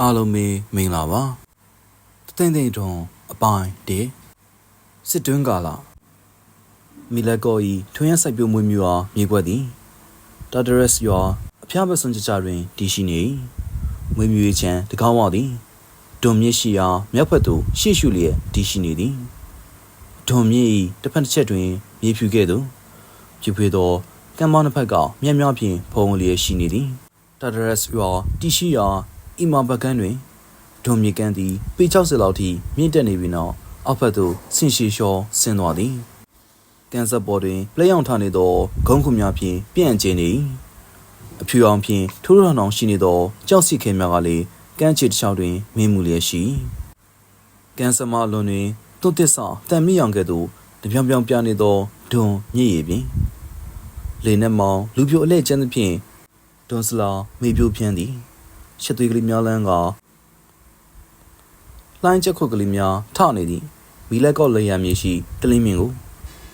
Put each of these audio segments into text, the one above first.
အားလုံးပဲမင်္ဂလာပါတသိမ့်သိမ့်ထွန်အပိုင်းတေစစ်တွင်းကာလမီလက်ကောဤထွန်းရစိုက်ပျိုးမွေးမြူအားမြေကွက်သည်တာဒရက်စ်ရွာအဖျားပစွန်ကြကြတွင်တည်ရှိနေ၏မွေးမြူရေးချမ်းတကောင်းဝသည်ဒွန်မြစ်ရှိရာမြောက်ဘက်သို့ရှေ့ရှုလျက်တည်ရှိနေသည်ဒွန်မြစ်၏တစ်ဖက်တစ်ချက်တွင်မြေဖြူကဲ့သို့ပြပွေသောကံမောင်းတစ်ဖက်ကမြက်မြောက်ဖြင့်ဖုံးလျက်ရှိနေသည်တာဒရက်စ်ရွာတည်ရှိရာ အီမာဘကန်တွင်ဒွန်မြေကန်သည်ပေ60လောက်ထိမြင့်တက်နေပြီးနောက်အောက်ဘက်သို့ဆင်ရှည်လျှောဆင်းသွားသည်ကန်ဆက်ပေါ်တွင်ပလက်ရောင်ထနေသောဂုံးခုများဖြင့်ပြန့်ကျင်းနေ၏အဖြူအောင်ဖြင့်ထိုးထောင်အောင်ရှိနေသောကြောက်စီခဲများကလည်းကမ်းခြေတစ်လျှောက်တွင်မင်းမူလျက်ရှိကန်ဆာမလွန်တွင်တုတ်တစ္ဆာတန်မိအောင်ကဲ့သို့တပြောင်ပြောင်ပြနေသောဒွန်မြင့်ရည်ပင်လေနက်မောင်လူပြိုအလဲကျန်းသဖြင့်ဒွန်စလာမေပြိုဖြန်းသည် ရှစ်သွေးကလေးများလန်းကလှိုင်းချက်ခုတ်ကလေးများထနေသည်မီလက်ကောက်လေရမြေရှိတလင်းမြင်ကို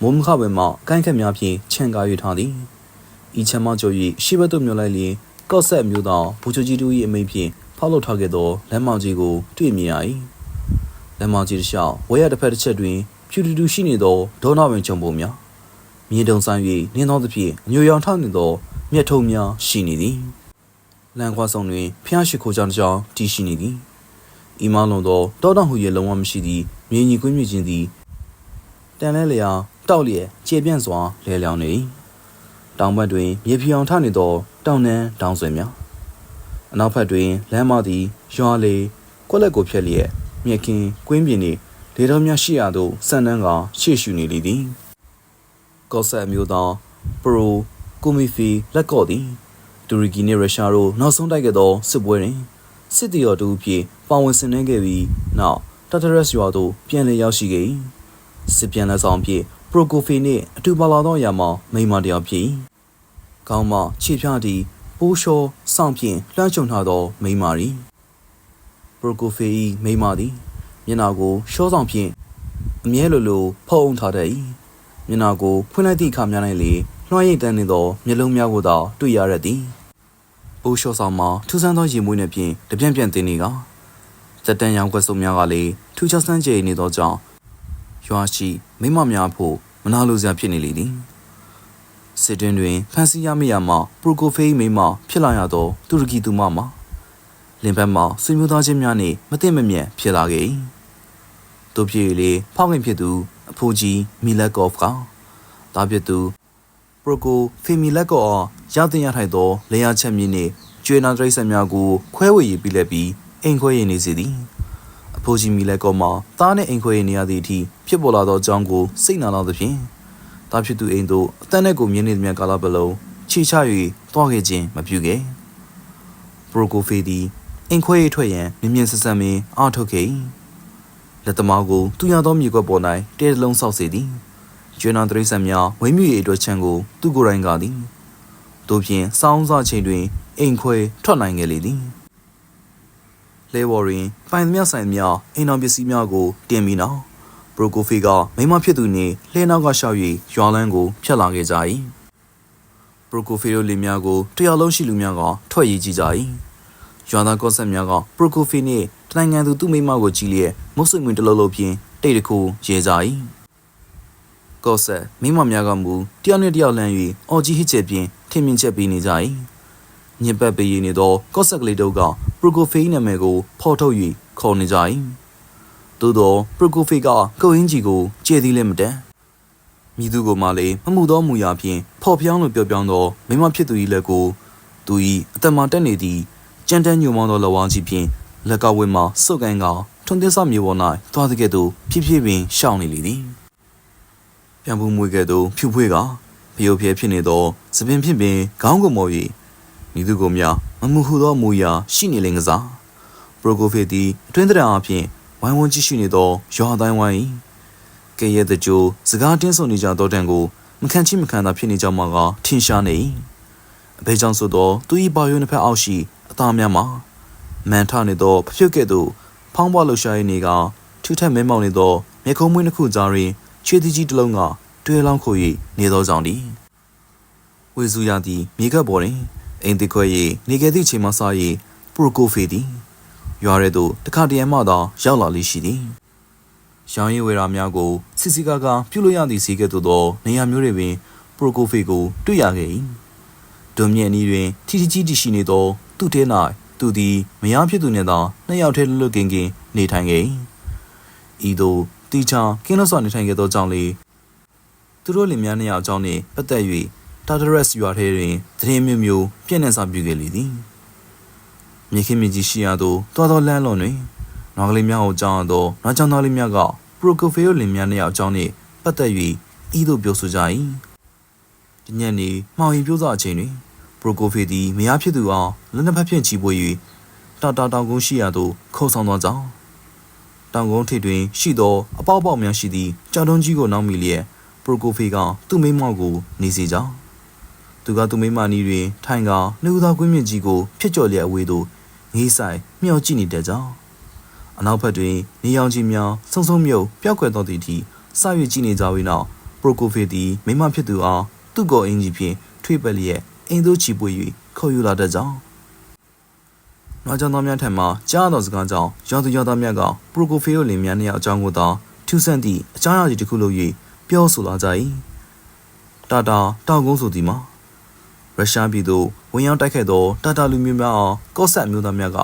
မိုးမခဝဲမှကိုင်းခက်များဖြင့်ခြံကား၍ထားသည်ဤချမ်းမကျော်၍ရှေ့ဘက်သို့မြှော်လိုက်လျင်ကော့ဆက်မျိုးသောဘူချိုကြီးတူ၏အမိန့်ဖြင့်ဖောက်လုပ်ထားခဲ့သောလက်မောင်ကြီးကိုတွေ့မြင်ရ၏လက်မောင်ကြီးတစ်လျှောက်ဝဲရတစ်ဖက်တစ်ချက်တွင်ဖြူတူတူရှိနေသောဒေါနာဝင်ကြုံပုံများမြေတုံဆိုင်၍နင်းသောသဖြင့်အညိုရောင်ထောက်နေသောမြက်ထုံများရှိနေသည် လန်ခွာဆောင်တွင်ဖျားရှိခိုးကြောင်တစ်ကြောင်တည်ရှိနေသည်ဤမောင်းလုံးသောတောတောင်ဟူရဲ့လုံးဝမရှိသည့်မြေညီကွင်းမြင့်ခြင်းသည်တန်လဲလျာတောက်လျက်ခြေပြန့်စွာလဲလျောင်းနေ၏တောင်ဘက်တွင်မြေဖြူအောင်ထနေသောတောင်နှန်းတောင်ဆွေများအနောက်ဘက်တွင်လမ်းမသည်ရွာလေကွက်လက်ကိုဖြက်လျက်မြက်ခင်းကွင်းပြင်နှင့်လေတော်များရှိရာသို့ဆန်နှန်းကရှေ့ရှုနေလေသည်ကော့ဆက်မျိုးသောပရိုကိုမီဖီလက်ကော့သည် တူရကီနှင့်ရုရှားတို့နောက်ဆုံးတိုက်ခဲ့သောစစ်ပွဲတွင်စစ်တီတော်တူအဖြစ်ပါဝင်ဆင်နွှဲခဲ့ပြီးနောက်တာတရက်စ်ရွာသို့ပြန်လည်ရောက်ရှိခဲ့၏စစ်ပြန်လက်ဆောင်အဖြစ်ပရိုကိုဖီနှင့်အတူပါလာသောအရာမှာမိန်းမတစ်ယောက်ဖြစ်၏ကောင်းမခြေဖြားသည့်ပိုးလျှောစောင့်ဖြင့်လွှမ်းခြုံထားသောမိန်းမသည်ပရိုကိုဖီ၏မိန်းမသည်မျက်နှာကိုရှောဆောင်ဖြင့်အမြဲလိုလိုဖုံးထားတတ်၏မျက်နှာကိုဖွင့်လိုက်သည့်အခါများ၌လေလွှမ်းရိပ်တန်းနေသောမျက်လုံးများကိုသာတွေ့ရရသည်။ ပိုးလျှော့ဆောင်မှာထူးဆန်းသောရေမွေးနှင့်ဖြင့်တပြန့်ပြန့်တင်နေကစက်တန်ရောင်ကွက်စုံများကလည်းထူးခြားဆန်းကျယ်နေသောကြောင့်ရွာရှိမိမများဖို့မနာလိုစရာဖြစ်နေလေသည်။စစ်တွင်တွင်ဖန်စီရမရမှပရိုကိုဖေးမိမဖြစ်လာရသောတူရကီသူမမှာလင်ဘက်မှာဆွေမျိုးသားချင်းများနှင့်မသိမမြတ်ဖြစ်လာခဲ့၏။တို့ဖြစ်လေဖောက်ခင်ဖြစ်သူအဖိုးကြီးမီလက်ကော့ဖ်ကတာဖြစ်သူ ပရိုကိုဖီမီလက်ကောအားရတင်ရထိုက်သောလေယာချက်မြင့်နှင့်ကျွေနာတရိတ်ဆက်များကိုခွဲဝေရပြီးလက်ပြီးအိမ်ခွဲရနေစေသည်အဖိုးကြီးမီလက်ကောမှာသားနှင့်အိမ်ခွဲရနေရသည့်အထိဖြစ်ပေါ်လာသောအကြောင်းကိုစိတ်နာလာသဖြင့်တာဖြစ်သူအိမ်သို့အတန်းနဲ့ကိုမြင်နေသည်များကာလပတ်လုံးခြေချ၍တွားခဲ့ခြင်းမပြုခဲ့ပရိုကိုဖေသည်အိမ်ခွဲရထွက်ရန်မြင်မြင်ဆဆန်ပင်အားထုတ်ခဲ့၏လက်သမားကိုသူရသောမြေကွက်ပေါ်၌တဲတလုံးဆောက်စေသည် ကျွမ်းနာတရိษံများဝိမြူ၏အတွက်ချမ်းကိုသူကိုယ်တိုင်ကသည်တို့ဖြင့်စောင်းစားချိန်တွင်အိမ်ခွဲထွက်နိုင်ခဲ့လေသည်လဲဝေါ်ရင်ပိုင်သမျှဆိုင်များအိမ်တော်ပစ္စည်းများကိုတင်ပြီးနောက်ဘရိုကိုဖီကမိမဖြစ်သူနှင့်လှဲနောက်ကရှောက်၍ရွာလန်းကိုဖျက်လာခဲ့ကြ၏ဘရိုကိုဖီတို့လင်များကိုတရာလုံးရှိလူများကထွက်ရေးကြည့်ကြ၏ရွာသားကော့ဆက်များကပရိုကိုဖီနှင့်တနိုင်ငံသူသူ့မိမကိုကြည့်လျက်မုတ်ဆွေငွေတလုံးလုံးဖြင့်တိတ်တခုရေကြ၏ ကော့ဆက်မိမများကမူတယောက်နှင့်တယောက်လှမ်း၍အော်ကြီးဟစ်ချက်ဖြင့်ထင်မြင်ချက်ပေးနေကြ၏ညစ်ပတ်ပေးရနေသောကော့ဆက်ကလေးတို့ကပရိုကိုဖီနာမည်ကိုဖော်ထုတ်၍ခေါ်နေကြ၏သို့သောပရိုကိုဖီကကိုအင်းကြီးကိုကြည်သည်လည်းမတန်မိသူကိုမှလည်းမမှုသောမူရာဖြင့်ဖော်ပြောင်းလို့ပြောပြောင်းသောမိမဖြစ်သူ၏လက်ကိုသူ၏အတမတက်နေသည့်ကြမ်းတမ်းညှို့မောင်းသောလက်ဝါးကြီးဖြင့်လက်ကဝဲမှစုတ်ကိုင်းကထွန်းသစ္စာမြေပေါ်၌သွားတဲ့ကဲ့သို့ဖြည်းဖြည်းပင်ရှောင်နေလေသည် ပြန်ပူမွေကဲ့သို့ဖြူဖွေးကဖျို့ဖျဲဖြစ်နေသောသပင်ဖြစ်ပင်ခေါင်းကိုမော်၍မိသူကိုများမမှုဟုသောမူရာရှိနေလင်ကစားပရိုကိုဖေသည်အတွင်းတရအဖြစ်ဝိုင်းဝန်းကြည့်ရှိနေသောရွာတိုင်းဝိုင်း၏ကဲရဲ့တကြိုစကားတင်းဆုံနေကြသောတန်ကိုမခံချိမခံသာဖြစ်နေကြမှာကထင်ရှားနေ၏အဖေကြောင့်ဆိုသောသူ၏ပါယုံတစ်ဖက်အောက်ရှိအသားများမှာမန်ထနေသောဖျွတ်ကဲ့သို့ဖောင်းပွားလှရှားရနေကထူထပ်မဲမောင်နေသောမြေခုံးမွေးတစ်ခုကြားတွင် ခြေသီးကြီးတစ်လုံးကတွဲလောင်းခို၍နေသောကြောင့်သည်ဝေစုရသည်မြေကပ်ပေါ်တွင်အိမ်တခွဲ၍နေခဲ့သည့်ချိန်မှစ၍ပရိုကိုဖေသည်ရွာရဲသို့တခါတရံမှသာရောက်လာလိရှိသည်ရောင်းရည်ဝယ်ရာများကိုစစ်စစ်ကားကားပြုလို့ရသည့်စီကဲ့သို့သောနေရာမျိုးတွေတွင်ပရိုကိုဖေကိုတွေ့ရခဲ့၏ဒုံမြင့်အနီးတွင်ထီထီကြီးတည်ရှိနေသောသူ့ထဲ၌သူသည်မယားဖြစ်သူနှင့်သာနှစ်ယောက်ထဲလွတ်လွတ်ကင်းကင်းနေထိုင်ခဲ့၏ဤသို့ တီချာကင်းလို့စွာနေထိုင်ခဲ့သောကြောင့်လေသူတို့လင်များနှစ်ယောက်အကြောင်းနှင့်ပတ်သက်၍တာတရက်စ်ရွာထဲတွင်သတင်းမျိုးမျိုးပြည့်နှံ့စွာပြုခဲ့လေသည်မြေခင်မြေကြီးရှိရာသို့တွားသောလမ်းလွန်တွင်နွားကလေးများကိုကြောင်းရသောနွားကြောင်သားလေးများကပရိုကိုဖေယိုလင်များနှစ်ယောက်အကြောင်းနှင့်ပတ်သက်၍ဤသို့ပြောဆိုကြ၏ဒီညနေမှောင်ရီပြိုးစားအချိန်တွင်ပရိုကိုဖေသည်မယားဖြစ်သူအားလက်နှစ်ဖက်ဖြင့်ချီပွေ၍တာတာတောင်ကုန်းရှိရာသို့ခေါ်ဆောင်သောကြောင့် တောင်ကုန်းထိပ်တွင်ရှိသောအပေါက်ပေါက်များရှိသည့်ကြောင်တုံးကြီးကိုနောက်မိလျက်ပရိုကိုဖေကသူ့မိန်းမောက်ကိုနေစေကြောင်းသူကသူ့မိန်းမနီးတွင်ထိုင်ကာနှုတ်သားကွင်းမြင့်ကြီးကိုဖျက်ကျော်လျက်အဝေးသို့ငေးဆိုင်မျှော်ကြည့်နေတဲ့ကြောင်းအနောက်ဘက်တွင်နေရောင်ကြီးများဆုံဆုံမြုပ်ပျောက်ကွယ်သောသည့်အထိစ၍ကြည့်နေကြပြီးနောက်ပရိုကိုဖေသည်မိန်းမဖြစ်သူအားသူ့ကိုယ်အင်ကြီးဖြင့်ထွေးပက်လျက်အိမ်သို့ချီပွေ၍ခေါ်ယူလာတတ်ကြောင်း နွားကြောင်သားများထံမှကြားသောစကားကြောင့်ရောင်သူရောင်သားများကပရိုကိုဖေကိုလင်များနှစ်ယောက်အကြောင်းကိုသာထူးဆန်းသည့်အကြောင်းအရာကြီးတစ်ခုလို့၍ပြောဆိုလာကြ၏တာတာတောင်ကုန်းဆိုသည်မှာရုရှားပြည်သို့ဝင်ရောက်တိုက်ခိုက်သောတာတာလူမျိုးများအားကော့ဆက်မျိုးသားများက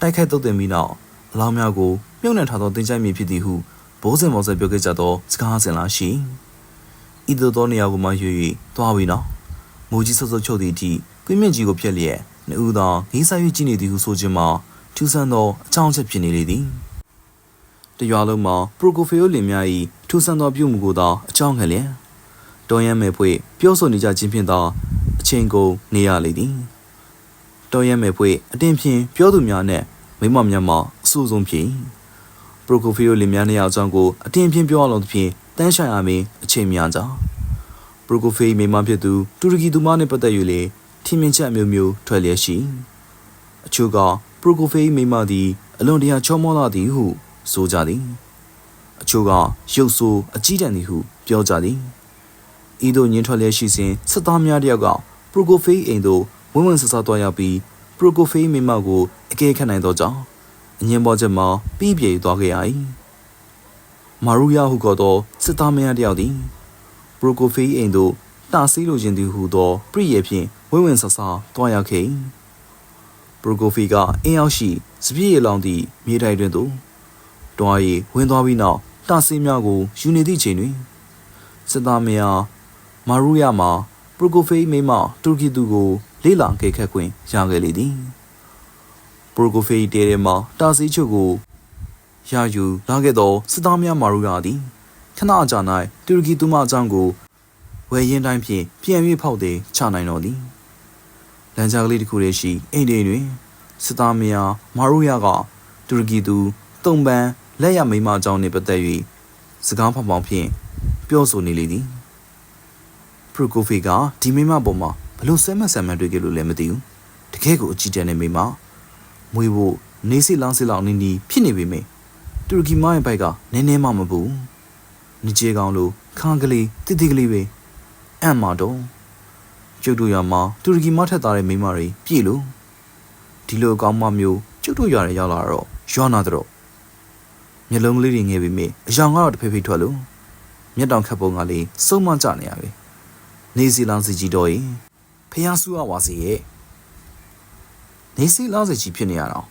တိုက်ခိုက်တုတ်တင်ပြီးနောက်အလောင်းများကိုမြုပ်နှံထားသောတင်ချိုက်မြေဖြစ်သည်ဟုဘိုးစင်မော်ဆက်ပြောခဲ့ကြသောစကားစင်လာရှိဤသို့သောနေရာကိုမှရွေ၍သွားပြီးနောက်မူကြီးဆုပ်ဆုပ်ချုပ်သည့်အထိကွင်းမြင့်ကြီးကိုဖျက်လျက် နှူးသောဂေးဆိုင်၍ကြည့်နေသည်ဟုဆိုခြင်းမှာထူးဆန်းသောအကြောင်းအချက်ဖြစ်နေလေသည်တရွာလုံးမှာပရိုကိုဖေယိုလင်များ၏ထူးဆန်းသောပြုမှုကိုသာအကြောင်းခံလျက်တော်ရမ်းမဲ့ဖွေပြောဆိုနေကြခြင်းဖြင့်သာအချိန်ကုန်နေရလေသည်တော်ရမ်းမဲ့ဖွေအတင်းဖြင့်ပြောသူများနဲ့မိမများမှာအဆိုးဆုံးဖြစ်ပရိုကိုဖီယိုလင်များနှစ်ယောက်အကြောင်းကိုအတင်းဖြင့်ပြောအောင်သဖြင့်တန်းဆိုင်ရမင်းအချိန်များကြောင်းပရိုကိုဖီမိမဖြစ်သူတူရကီသူမနှင့်ပတ်သက်၍လေ ထင်မြင်ချက်မျိုးမျိုးထွက်လျက်ရှိအချို့ကပရိုကိုဖီမိမသည်အလွန်တရာချောမောလာသည်ဟုဆိုကြသည်အချို့ကရုပ်ဆိုးအကြီးတန်းသည်ဟုပြောကြသည်ဤသို့ညှင်းထွက်လျက်ရှိစဉ်စစ်သားများတယောက်ကပရိုကိုဖီအိမ်သို့ဝင်းဝင်းဆဆသွားရောက်ပြီးပရိုကိုဖီမိမကိုအကဲခတ်နိုင်သောကြောင့်အငင်းပေါ်ချက်မှာပြီးပြေသွားခဲ့ရ၏မာရူယာဟုခေါ်သောစစ်သားမယားတယောက်သည်ပရိုကိုဖီအိမ်သို့တာဆီးလိုခြင်းသည်ဟုသောပြည့်ရဲ့ဖြင့် ဝင်းဝင်းဆဆသွားရောက်ခဲ့ပရိုကိုဖီကအင်းရောက်ရှိစပြည့်ရလောင်သည့်မြေတိုင်တွင်သို့တွား၍ဝင်သွားပြီးနောက်တာဆီးများကိုယူနေသည့်ချိန်တွင်စစ်သားမယားမာရူယာမှာပရိုကိုဖီမိမတူရကီသူကို လေးလာခဲ့ခတ်ခွင့်ရခဲ့လေသည်ပရိုကိုဖီတဲထဲမှာတာစီချုပ်ကိုရယူလာခဲ့သောစစ်သားများမာရူယာသည်ခဏအကြာ၌တူရကီသူမအကြောင်းကိုဝယ်ရင်တိုင်းဖြင့်ပြန်၍ဖောက်သည်ချနိုင်တော်သည် လမ်းကြားကလေးတစ်ခုတည်းရှိအိမ်တွင်တွင်စစ်သားများမာရူယာကတူရကီသူတုံပန်းလက်ရမိမအကြောင်းနှင့်ပတ်သက်၍စကားဖောက်ပေါင်းဖြင့်ပြောဆိုနေလေသည်ပရိုကိုဖီကဒီမိမပေါ်မှာဘလို့ဆဲမဆမ်မတွေ့ကြလို့လည်းမသိဘူးတကယ်ကိုအကြည့်တဲ့နေမိမမွေးဖို့နေစီလောင်းစီလောင်းနေနေဖြစ်နေပေမယ့်တူရကီမရဲ့ဘက်ကနည်းနည်းမှမပူနေချေကောင်လို့ခန်းကလေးတိတိကလေးပဲအံ့မာတော့ ကျုပ်တို့ရမှာတူရကီမထက်သားတဲ့မိမတွေပြည့်လို့ဒီလိုအကောင်းမမျိုးကျုပ်တို့ရတယ်ရောက်လာတော့ရွာနာတော့မျက်လုံးကလေးတွေငယ်ပေမယ့်အယောင်ကတော့တစ်ဖေးဖေးထွက်လို့မျက်တောင်ခတ်ပုံကလေးစုံမကြနေရပဲနေစီလောင်းစီကြီးတော့ရင်ဖះဆူရဝါစီရဲ့နေစီလောင်းစီကြီးဖြစ်နေရတော့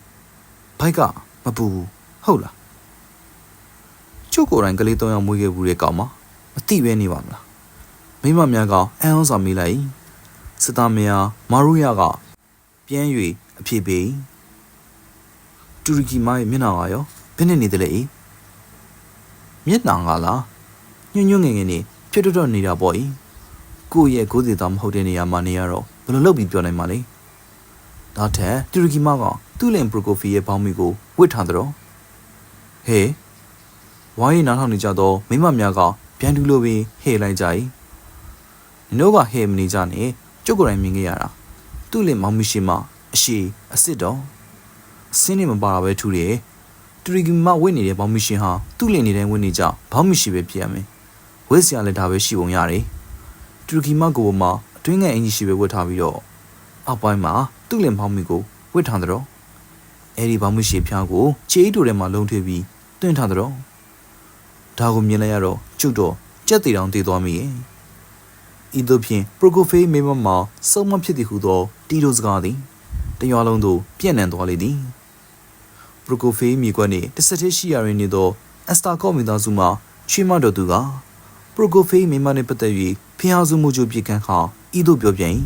ဘိုက်ကမပူဘူးဟုတ်လားကျုပ်ကိုယ်တိုင်ကလေး၃ယောက်မွေးခဲ့ဘူးတဲ့ကောင်မမသိပဲနေပါမလားမိမများကအန်အောင်စာမေးလိုက် စစ်သားမယားမာရူယာကပြန်၍အဖြစ်ပေးတူရကီမရဲ့မျက်နှာကရောဘယ်နဲ့နေတယ်လဲအေးမျက်နှာကလားညွညွငယ်ငယ်နေဖြစ်တော့တော့နေတာပေါ့အေးကိုယ့်ရဲ့ကိုယ်စီသားမဟုတ်တဲ့နေရာမှာနေရတော့ဘယ်လိုလုပ်ပြီးပြောနိုင်မှာလဲဒါထက်တူရကီမကသူ့လင်ပရိုကိုဖီရဲ့ဘောင်းမီကိုဝစ်ထားတော့ဟေးဝိုင်းနားထောင်နေကြတော့မိမများကပြန်တူလိုပင်ဟေ့လိုက်ကြ၏နင်တို့ကဟေ့မနေကြနဲ့ ကျုပ်ကိုယ်တိုင်မြင်ခဲ့ရတာသူ့လင်မောင်မရှိမအရှိအစ်စ်တော့အစင်းနေမပါတာပဲထူတယ်တူရီကီမဝစ်နေတဲ့ဘောင်းမရှိဟာသူ့လင်နေတဲ့ဝစ်နေကြဘောင်းမရှိပဲဖြစ်ရမယ်ဝစ်စရာလည်းဒါပဲရှိပုံရတယ်တူရကီမကိုပေါ်မှာအတွင်းငယ်အင်ကြီးရှိပဲဝတ်ထားပြီးတော့အောက်ပိုင်းမှာသူ့လင်ဖောင်းမီကိုဝတ်ထားတယ်တော့အဲဒီဘောင်မရှိဖျားကိုခြေအိတ်တိုထဲမှာလုံထွေးပြီးတွင်းထားတော့ဒါကိုမြင်လိုက်ရတော့ကျုပ်တော့ကြက်တီတောင်တည်သွားမိရဲ့ ဤသို့ဖြင့်ပရိုကိုဖေးမိမမှာစုံမဖြစ်သည်ဟုသောတီတိုစကားသည်တရွာလုံးသို့ပြန့်နှံ့သွားလေသည်ပရိုကိုဖေးမြေကွက်နှင့်တစ်ဆက်တည်းရှိရရင်နေသောအစတာကော့မိသားစုမှချွေးမတော်သူကပရိုကိုဖေးမိမနှင့်ပတ်သက်၍ဖျားစုမှုကြိုပြစ်ခန့်ခါဤသို့ပြောပြန်၏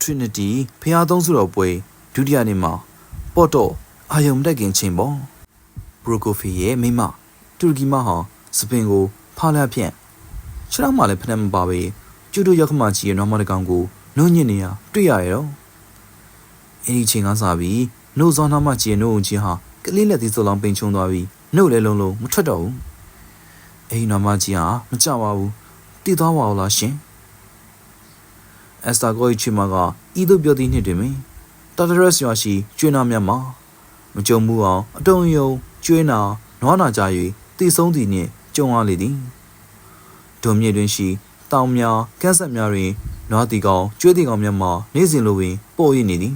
Trinity ဖျားသုံးစုတော်ပွဲဒုတိယနေ့မှာပေါ့တော့အာယုံတက်ခင်ချိန်ပေါ့ဘရိုကိုဖီရဲ့မိမတူရကီမဟာစပင်ကိုဖားလက်ဖြန့် ခြေထောက်မှလည်းဖနှက်မပါပဲကျူတို့ရောက်ခမကြီးရဲ့နွားမတကောင်ကိုနှုံညစ်နေရတွေ့ရရတော့အဲဒီချိန်ကစားပြီးနှုတ်စောနှမကြီးရဲ့နှုတ်ကြီးဟာကလေးလက်သေးစုံလောင်ပိန်ချုံသွားပြီးနှုတ်လည်းလုံးလုံးမထွက်တော့ဘူးအဲဒီနွားမကြီးဟာမကြပါဘူးတည်သွားပါဦးလားရှင်အက်စတာကိုချီမာကဤသို့ပြောသည့်နှစ်တွင်တာတရက်ရွာရှိကျွေးနာမြတ်မှာမကြုံမှုအောင်အတုံယုံကျွေးနာနွားနာကြ၍တည်ဆုံးသည်နှင့်ကြုံရလေသည် ဒုံမြေတွင်ရှိတောင်များကန်းဆက်များတွင်နွားတီကောင်ကျွေးတီကောင်များမှနေစဉ်လိုပင်ပို့ရနေသည်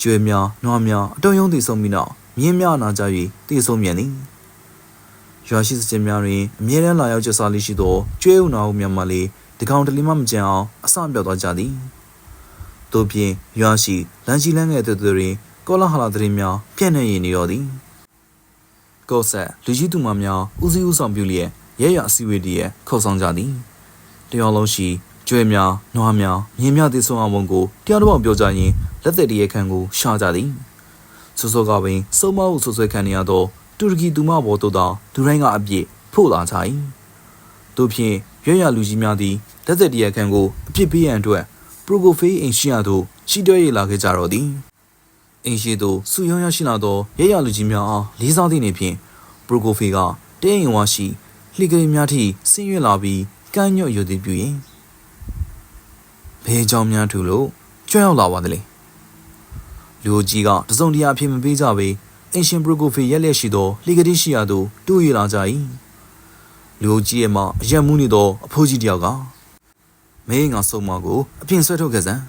ကျွေးများနွားများအတုံယုံတည်ဆုံးပြီးနောက်မြင်းများနာကြ၍တည်ဆုံးမြန်သည်ရွာရှိစခြင်းများတွင်အမြဲတမ်းလာရောက်ကျဆာလေးရှိသောကျွေးဥနာဟုများမှလေဒီကောင်တလီမမကြံအောင်အဆပြောက်သွားကြသည်တို့ဖြင့်ရွာရှိလမ်းကြီးလမ်းငယ်တို့တွင်ကောလာဟလာသတင်းများပြန့်နှံ့ရနေရောသည်ကောဆက်လူကြီးသူမများဦးစီးဦးဆောင်ပြုလျက် ရဲရအစည်းအဝေးတည်းခေါ်ဆောင်ကြသည်တရောလုံးရှိကျွဲများနွားများမြင်းများတည်ဆုံအောင်ကိုတရားတော်ပြောကြရင်လက်သက်တည်းရခန့်ကိုရှာကြသည်စောစောကပင်စုံမဟုဆွဆွဲခံနေရသောတူရကီသူမဘော်တို့သာလူတိုင်းကအပြည့်ဖို့လာကြ၏တို့ဖြင့်ရွရလူကြီးများသည်လက်သက်တည်းရခန့်ကိုအပြစ်ပေးရန်အတွက်ပရိုကိုဖေးအိမ်ရှိရသို့ချီတွဲရလာခဲ့ကြတော့သည်အိမ်ရှိသို့စူရောင်းရရှိလာသောရဲရလူကြီးများအားလေးစားသည့်နေဖြင့်ပရိုကိုဖေးကတဲအိမ်ဝါရှိ လှိကလေးများထိဆင်းရွလာပြီးကမ်းညွတ်ယူသည်ပြုရင်ဘဲเจ้าများထူလို့ကြွရောက်လာပါသလဲလူကြီးကတစုံတရာအဖြစ်မပေးကြပေအင်ရှင်ပရိုကိုဖေးရက်လက်ရှိသောလှိကလေးရှိရာသို့တူရလာကြ၏လူကြီးရဲ့မှအရက်မှုနေသောအဖိုးကြီးတယောက်ကမင်းငါဆုံးမကိုအပြင်ဆွဲထုတ်ခဲ့စမ်း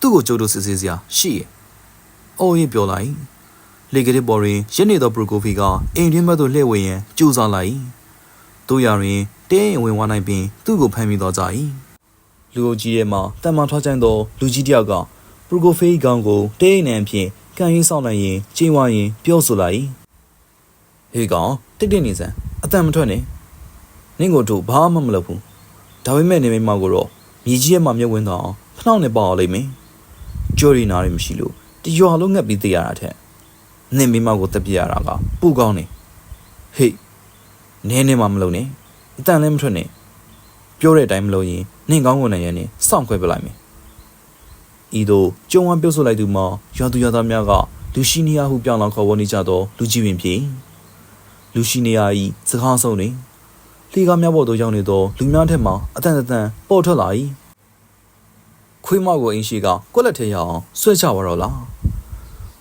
သူ့ကိုကြိုးတို့စစ်ဆေးစရာရှိရဲ့။အော်ရင်ပြောလိုက်။လေကလေးပေါ်တွင်ရက်နေသောပရိုကိုဖီကအိမ်တွင်းဘက်သို့လှည့်ဝင်ရန်ကြိုးစားလိုက်။ တို့ရရင်တင်းရင်ဝင်ဝါနိုင်ပြီးသူ့ကိုဖမ်းမိတော့ကြ၏။လူအုပ်ကြီးရဲ့မှာတမန်ထွားချိုင်းသောလူကြီးတယောက်ကပရိုကိုဖီကောင် ကိုတင်းရင်နှံဖြင့်ကန်ရင်းဆောင်နိုင်ရင်ကျင်းဝါရင်ပြောဆိုလိုက်။ဟေးကောင်တိတ်တိတ်နေစမ်းအတန်မထွက်နဲ့။နင့်ကိုတို့ဘာမှမလုပ်ဘူး။ဒါပေမဲ့နေမိမကိုတော့မြေကြီးရဲ့မှာမြုပ်ဝင်တော့ဖနှောက်နဲ့ပေါ့အောင်လိမ့်မယ်။ကြော်ရီနာရီမရှိလို့တရွာလုံးငက်ပြီးသိရတာထက်နင့်မိမကိုတက်ပြရတာကပူကောင်းနေဟေး နင်းနေမှမလုပ်နဲ့အတန်လည်းမထွက်နဲ့ပြောတဲ့အတိုင်းမလုပ်ရင်နင့်ကောင်းကုန်နိုင်ရနေစောင့်ခွဲပြလိုက်မယ်ဤသို့ကြုံဝမ်းပြုတ်ဆိုလိုက်သူမှာရွာသူရွာသားများကလူရှိနီယာဟုပြောင်းလောင်ခေါ်ဝေါ်နေကြသောလူကြီးပင်ဖြစ်လူရှိနီယာ၏စကားဆုံးတွင်လှေကားများပေါ်သို့ရောက်နေသောလူများထက်မှအတန်တန်ပေါ်ထွက်လာ၏ခွေးမောက်ကိုအင်းရှိကကွက်လက်ထဲရအောင်ဆွဲချပါတော့လား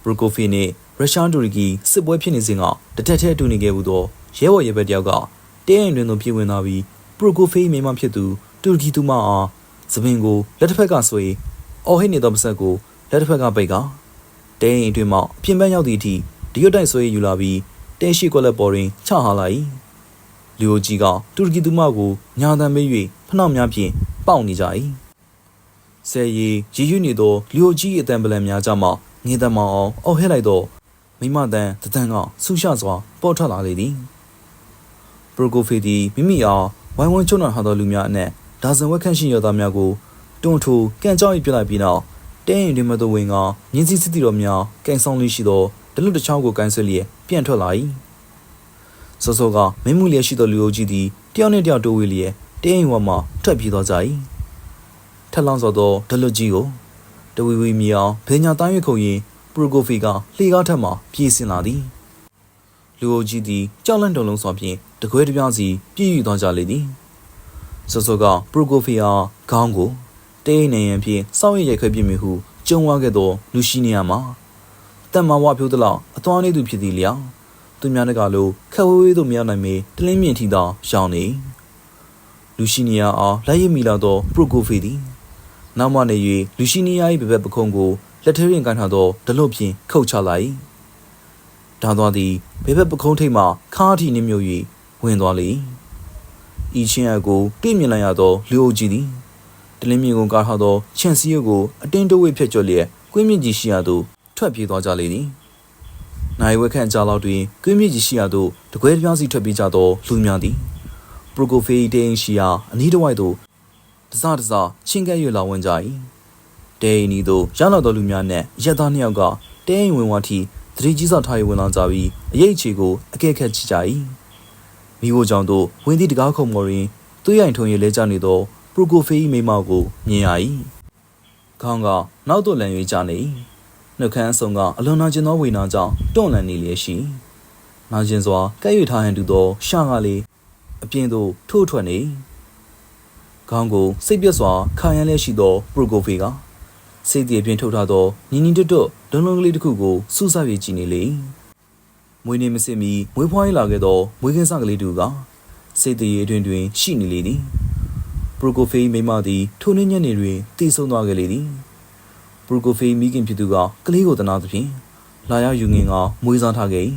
ဘရူကိုဖီနှင့်ရုရှားတူရကီစစ်ပွဲဖြစ်နေစဉ်ကတတက်ထဲအတူနေခဲ့ဘူးသော ရဲဘော်ရဲဘက်တယောက်ကတင်းရင်တွင်သို့ပြေးဝင်လာပြီးဘရူကိုဖီမိမဖြစ်သူတူရကီသူမအားသပင်ကိုလက်တစ်ဖက်ကဆွဲအော်ဟစ်နေသောပါဆက်ကိုလက်တစ်ဖက်ကပိတ်ကတင်းရင်အတွင်မှအပြင်ပန်းရောက်သည့်အထိဒီရွတ်တိုက်ဆွဲယူလာပြီးတင်းရှိကွက်လက်ပေါ်တွင်ချဟာလာ၏လူအိုကြီးကတူရကီသူမကိုညာတမ်းပေး၍ဖနှောက်များဖြင့်ပေါက်နေကြ၏ဆယ်ရီရည်ရွနေသောလူအိုကြီးအတံပလံများကြမှငင်းတမောင်အောင်အော်ဟဲလိုက်သောမိမတန်တတန်ကဆူရှစွာပေါ်ထွက်လာလေသည် ပရိုကိုဖီသည်မိမိအားဝိုင်းဝန်းချုံနှံထားသောလူများအနက်ဒါဇင်ဝက်ခန့်ရှိရသောများကိုတွန်းထိုးကန်ကြောက်၏ပြလိုက်ပြီးနောက်တင်းရင်တွင်မသို့ဝင်ကမြင်းစည်းစစ်တီတော်များကန်ဆောင်လေးရှိသောဒလွတ်တစ်ချောင်းကိုကန်ဆွဲလျက်ပြန်ထွက်လာ၏စောစောကမင်းမှုလျက်ရှိသောလူအုပ်ကြီးသည်တယောက်နှင့်တယောက်တိုးဝေးလျက်တင်းရင်ဝမှာထွက်ပြေးသွားကြ၏ထက်လောင်းစောသောဒလွတ်ကြီးကိုတဝီဝီမြေအောင်ဘေညာတိုင်းရွခုံရင်ပရိုကိုဖီကလှေကားထက်မှပြေးဆင်းလာသည် လူအုပ်ကြီးသည်ကြောက်လန့်တုန်လုံးစွာဖြင့်တကွဲတပြားစီပြည့်ယူသွားကြလေသည်စောစောကပရိုကိုဖီအားခေါင်းကိုတေးနေရန်ဖြင့်စောင့်ရရိုက်ခွဲပြမိဟုကြုံဝါခဲ့သောလူရှိနေရမှာတန်မာဝဖြိုးသလောက်အသွားနေသူဖြစ်သည်လျောက်သူများတကလိုခက်ဝေးဝေးသို့မရောက်နိုင်မေတလင်းမြင့်ထီသောရောင်နေလူရှိနေရအားလိုက်ရမိလာသောပရိုကိုဖီသည်နောက်မှနေ၍လူရှိနီယာ၏ဘဘက်ပခုံးကိုလက်ထဲရင်ကန်ထားသောဒလွတ်ဖြင့်ခုတ်ချလိုက် ဒါသွားသည်ဘေဘက်ပခုံးထိပ်မှခါးထီနှမြုပ်၍ဝင်သွားလေဤချင်းအကိုတွေ့မြင်လိုက်ရသောလူအုပ်ကြီးသည်တလင်းမြင်ကိုကားထားသောခြံစည်းရုပ်ကိုအတင်းတဝိတ်ဖြတ်ကျော်လျက်ကွင်းမြင့်ကြီးရှိရာသို့ထွက်ပြေးသွားကြလေသည်နိုင်ဝက်ခန့်ကြာလောက်တွင်ကွင်းမြင့်ကြီးရှိရာသို့တကွဲပြားစီထွက်ပြေးကြသောလူများသည်ပရိုကိုဖေးတေးရှိရာအနီးတစ်ဝိုက်သို့တစားတစားချင်းကဲ့ရွလာဝင်ကြ၏တေးနီသို့ရောက်လာသောလူများနှင့်ရက်သားနှစ်ယောက်ကတဲအိမ်ဝင်ဝါထိ သတိကြီးစွာထား၍ဝင်လာကြပြီးအရေးအခြေကိုအကဲခတ်ကြည့်ကြ၏မိဖို့ကြောင့်တို့ဝင်းသည့်တကားခုံမော်တွင်သွေးရိုင်ထုံရလဲကြနေသောပရိုကိုဖေးမိမောက်ကိုမြင်ရ၏ခေါင်းကနောက်သို့လန်၍ကြနေ၏နှုတ်ခမ်းအစုံကအလွန်နာကျင်သောဝေနာကြောင့်တွန့်လန့်နေလျက်ရှိနာကျင်စွာကဲ့၍ထားဟန်တူသောရှာကလေးအပြင်သို့ထိုးထွက်နေခေါင်းကိုစိတ်ပြတ်စွာခါရန်လျက်ရှိသောပရိုကိုဖေးကစိတ်တည်ပြင်ထုတ်ထားသောနီနီတွတ်တွတ် ဒုံလုံးကလေးတစ်ခုကိုစူးစိုက်၍ကြည့်နေလေမွေးနေမစစ်မီမွေးဖွားရလာခဲ့သောမွေးကင်းစကလေးတူကစိတ်တည်အတွင်တွင်ရှိနေလေသည်ပရိုကိုဖေးမိမသည်ထိုနေ့ညနေတွင်တည်ဆုံသွားခဲ့လေသည်ပရိုကိုဖေးမိခင်ဖြစ်သူကကလေးကိုတနာသဖြင့်လာရောက်ယူငင်ကမွေးစားထားခဲ့၏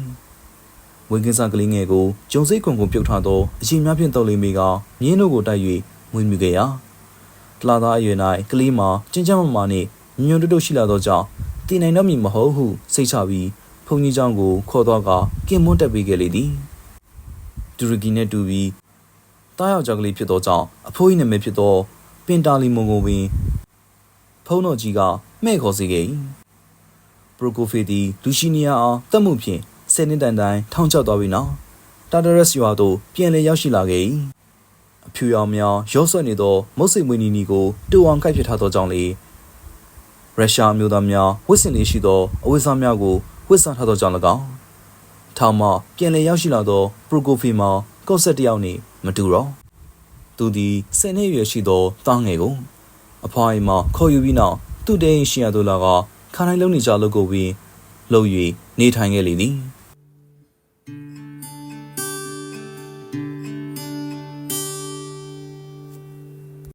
မွေးကင်းစကလေးငယ်ကိုဂျုံစိတ်ကွန်ကိုပြုတ်ထားသောအချိန်များဖြင့်တုပ်လိမ့်မိကမြင်းတို့ကိုတိုက်၍မွေးမြူခဲ့ရာတလာသားအရွယ်၌ကလေးမှာကျဉ်ကျမမာနှင့်ညွန့်တွတ်တွတ်ရှိလာသောကြောင့် တည်နိုင်တော့မည်မဟုတ်ဟုစိတ်ချပြီးဖုန်ကြီးเจ้าကိုခေါ်တော့ကကင်မွန်းတက်ပေးခဲ့လေသည်တူရကီနှင့်တူပြီးတားယောက်ျားကလေးဖြစ်သောကြောင့်အဖိုးကြီးနာမည်ဖြစ်သောပင်တာလီမွန်ကိုပင်ဖုန်းတော်ကြီးကမှဲ့ခေါ်စေခဲ့၏ပရိုကိုဖေသည်လူရှိနီယာအားတက်မှုဖြင့်ဆယ်နှစ်တိုင်တိုင်ထောင်ချသွားပြီးနောက်တာတရက်စ်ရွာသို့ပြန်လည်ရောက်ရှိလာခဲ့၏အဖြူရောင်များရောဆွဲနေသောမုတ်စိတ်မွေနီနီကိုတူအောင်ကိုက်ဖြစ်ထားသောကြောင့်လေ ရုရှားမျိုးသားများဝစ်စင်လေးရှိသောအဝတ်စားများကိုဝတ်စားထားသောကြောင့်၎င်းထောင်မှပြန်လည်ရောက်ရှိလာသောပရိုကိုဖီမှာကော့ဆက်တစ်ယောက်နှင့်မတူတော့သူသည်ဆယ်နှစ်အရွယ်ရှိသောသားငယ်ကိုအဖွားအိမ်မှခေါ်ယူပြီးနောက်သူ့တဲအိမ်ရှိရသို့လာကခါတိုင်းလုံးနေကြလုပ်ကိုပြီးလှုပ်၍နေထိုင်ခဲ့လေသည်